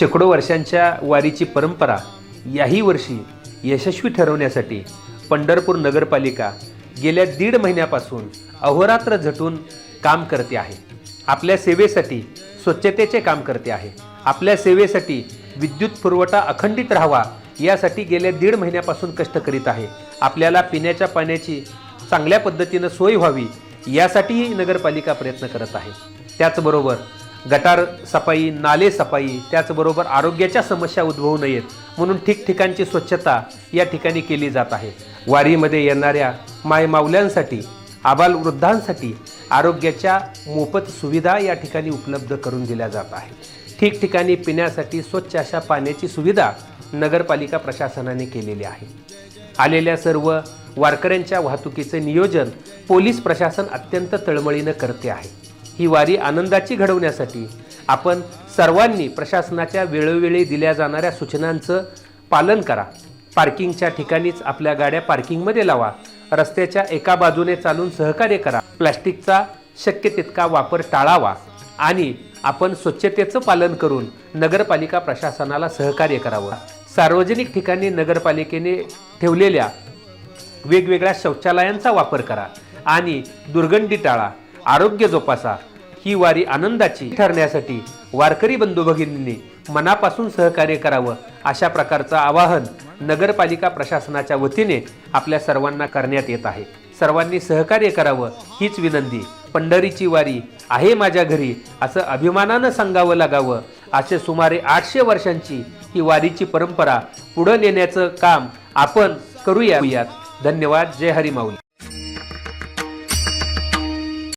शेकडो वर्षांच्या वारीची परंपरा याही वर्षी यशस्वी ठरवण्यासाठी पंढरपूर नगरपालिका गेल्या दीड महिन्यापासून अहोरात्र झटून काम करते आहे. आपल्या सेवेसाठी स्वच्छतेचे काम करते आहे. आपल्या सेवेसाठी विद्युत पुरवठा अखंडित राहावा यासाठी गेल्या दीड महिन्यापासून कष्ट करीत आहे. आपल्याला पिण्याच्या पाण्याची चांगल्या पद्धतीनं सोय व्हावी यासाठीही नगरपालिका प्रयत्न करत आहे. त्याचबरोबर गटार सफाई नाले सफाई त्याचबरोबर आरोग्याच्या समस्या उद्भवू नयेत म्हणून ठिकठिकाणची स्वच्छता या ठिकाणी केली जात आहे. वारीमध्ये येणाऱ्या मायमावल्यांसाठी आबाल वृद्धांसाठी आरोग्याच्या मोफत सुविधा या ठिकाणी उपलब्ध करून दिल्या जात आहे ठिकठिकाणी पिण्यासाठी स्वच्छ अशा पाण्याची सुविधा नगरपालिका प्रशासनाने केलेली आहे. आलेल्या सर्व वारकऱ्यांच्या वाहतुकीचे नियोजन पोलीस प्रशासन अत्यंत तळमळीनं करते आहे. ही वारी आनंदाची घडवण्यासाठी. आपण सर्वांनी प्रशासनाच्या वेळोवेळी दिल्या जाणाऱ्या सूचनांचं पालन करा. पार्किंगच्या ठिकाणीच आपल्या गाड्या पार्किंगमध्ये लावा. रस्त्याच्या एका बाजूने चालून सहकार्य करा. प्लॅस्टिकचा शक्य तितका वापर टाळावा आणि आपण स्वच्छतेचं पालन करून नगरपालिका प्रशासनाला सहकार्य करावं. सार्वजनिक ठिकाणी नगरपालिकेने ठेवलेल्या वेगवेगळ्या शौचालयांचा वापर करा आणि दुर्गंधी टाळा. आरोग्य जोपासा. ही वारी आनंदाची ठरण्यासाठी वारकरी बंधू भगिनींनी मनापासून सहकार्य करावं अशा प्रकारचं आवाहन नगरपालिका प्रशासनाच्या वतीने आपल्या सर्वांना करण्यात येत आहे. सर्वांनी सहकार्य करावं हीच विनंती. पंढरीची वारी आहे माझ्या घरी असं अभिमानानं सांगावं लागावं असे सुमारे आठशे वर्षांची ही वारीची परंपरा पुढं नेण्याचं काम आपण करूया. धन्यवाद. जय हरी माऊली.